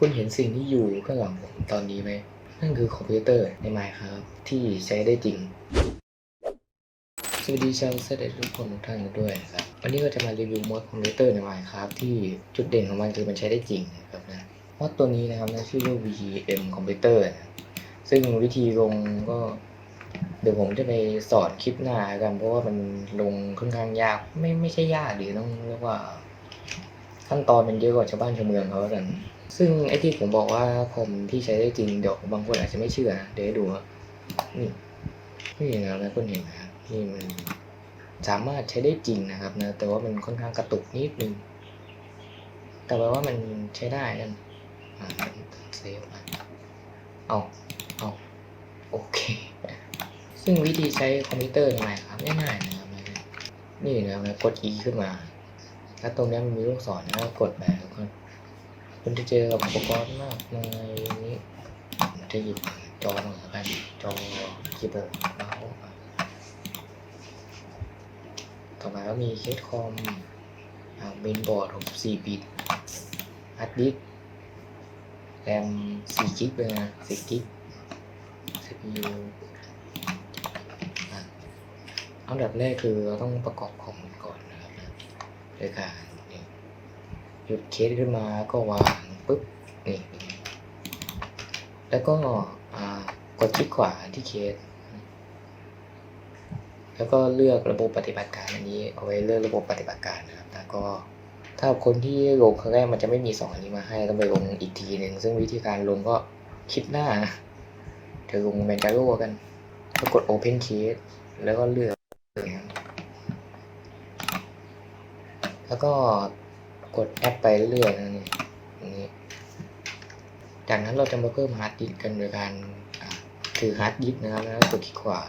คุณเห็นสิ่งที่อยู่ข้างหลังผมตอนนี้ไหม นั่นคือคอมพิวเตอร์ใน Minecraft ที่ใช้ได้จริง สวัสดีชาวเซตทุกคนทุกท่านกันด้วยนะครับ วันนี้ก็จะมารีวิวมอดคอมพิวเตอร์ใน Minecraft ที่จุดเด่นของมันคือมันใช้ได้จริงนะครับนะมอดตัวนี้นะครับนะชื่อว่า VM คอมพิวเตอร์นะซึ่งวิธีลงก็เดี๋ยวผมจะไปสอนคลิปหน้ากัน เพราะว่ามันลงค่อนข้างยากไม่ไม่ใช่ยากหรือต้องเรียกว่า ขั้นตอนมันเยอะกว่าชาวบ้านชาวเมืองเขาแล้วกัน ซึ่งไอ้ที่ผมบอกว่าคอมที่ใช้ได้จริงเดี๋ยวบางคนอาจจะไม่เชื่อ เดี๋ยวให้ดูนี่นี่นะครับนะคุณเห็นนะครับนี่มันสามารถใช้ได้จริงนะครับนะ แต่ว่ามันค่อนข้างกระตุกนิดนึง แต่แปลว่ามันใช้ได้นั่นเซฟอะเอาเอาโอเค ซึ่งวิธีใช้คอมพิวเตอร์ยังไงครับง่ายๆนะครับนี่นะครับนะกด E ขึ้นมา แล้วตรงนี้มันมีลูกศรนะกดแบบแล้วก็คุณจะเจอกับอุปกรณ์มากมายนี้จะหยิบจอมาแล้วกันจอคีย์บอร์ดเมาส์ต่อมาก็มีเคสคอมเมนบอร์ด64บิตฮาร์ดดิสก์แรม4กิกเลยนะ4กิก CPU อะอันดับแรกคือเราต้องประกอบคอมก่อนนะ ครับนะโดยการนี่หยุดเคสขึ้นมาก็วางปุ๊บนี่แล้วก็กดคลิกขวาที่เคส แล้วก็เลือกระบบปฏิบัติการอันนี้เอาไว้เลือกระบบปฏิบัติการนะครับ แล้วก็ถ้าคนที่ลงครั้งแรกมันจะไม่มีสองอันนี้มาให้ต้องไปลงอีกทีหนึ่งซึ่งวิธีการลงก็คลิปหน้านะเดี๋ยวลงแมนจาโร่กันก็กด Open Case แล้วก็เลือกอย่างนี้ แล้วก็กดแอปไปเรื่อยๆนะนี่อย่างนี้จากนั้นเราจะมาเพิ่มฮาร์ดดิสก์กันโดยการถือฮาร์ดดิสก์นะครับแล้วกดคลิกขวา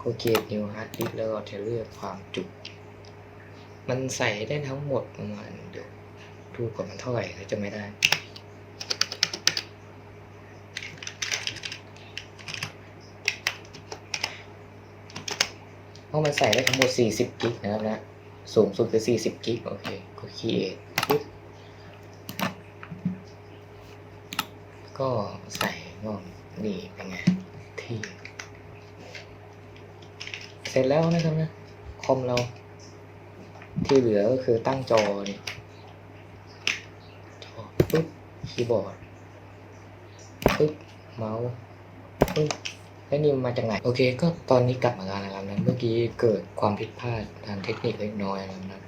ก็เกตนิวฮาร์ดดิสก์แล้วก็จะเลือกความจุมันใส่ได้ทั้งหมดประมาณเดี๋ยวดูก่อนมันเท่าไหร่แล้วจะไม่ได้เพราะมันใส่ได้ทั้งหมด40กิกนะครับนะ สูงสุดคือ 40 กิก โอเคก็ create ปุ๊บก็ใส่ก็นี่เป็นไง ที่ เสร็จแล้วนะครับนะคอมเรา ที่เหลือก็คือตั้งจอนี่จอปุ๊บคีย์บอร์ดปุ๊บเมาส์ปุ๊บแล้วนี่มันมาจากไหน โอเค ก็ตอนนี้กลับมาแล้ว นะเมื่อกี้เกิดความผิดพลาดทางเทคนิคเล็กน้อยนะครับ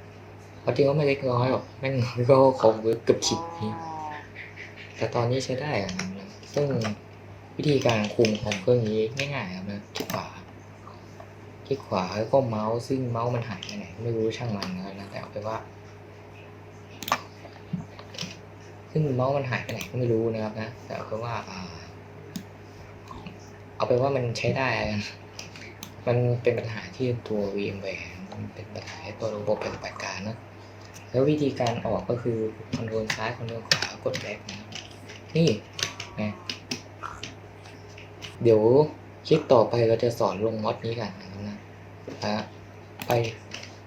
เพราะจริงก็ไม่เล็กน้อยหรอกแม่งก็คอมเกเกือบขิดนี้แต่ตอนนี้ใช้ได้นะครับซึ่งวิธีการคุมของเครื่องนี้ง่ายๆครับนะคลิกขวาคลิกขวาแล้วก็เมาส์ซึ่งเมาส์มันหายไปไหนไม่รู้ช่างมันนะครับแต่เอาไปว่า ซึ่งเมาส์มันหายไปไหนก็ไม่รู้นะครับนะแต่เอาไปว่าเอาไปว่ามันใช้ได้ มันเป็นปัญหาที่ตัว VMware มันเป็นปัญหาตัวระบบปฏิบัติการนะแล้ววิธีการออกก็คือคอนโทรลซ้ายคอนโทรลขวากดแบ็กนะนี่นะเดี๋ยวคลิปต่อไปเราจะสอนลงมอดนี้กันนะครับนะไป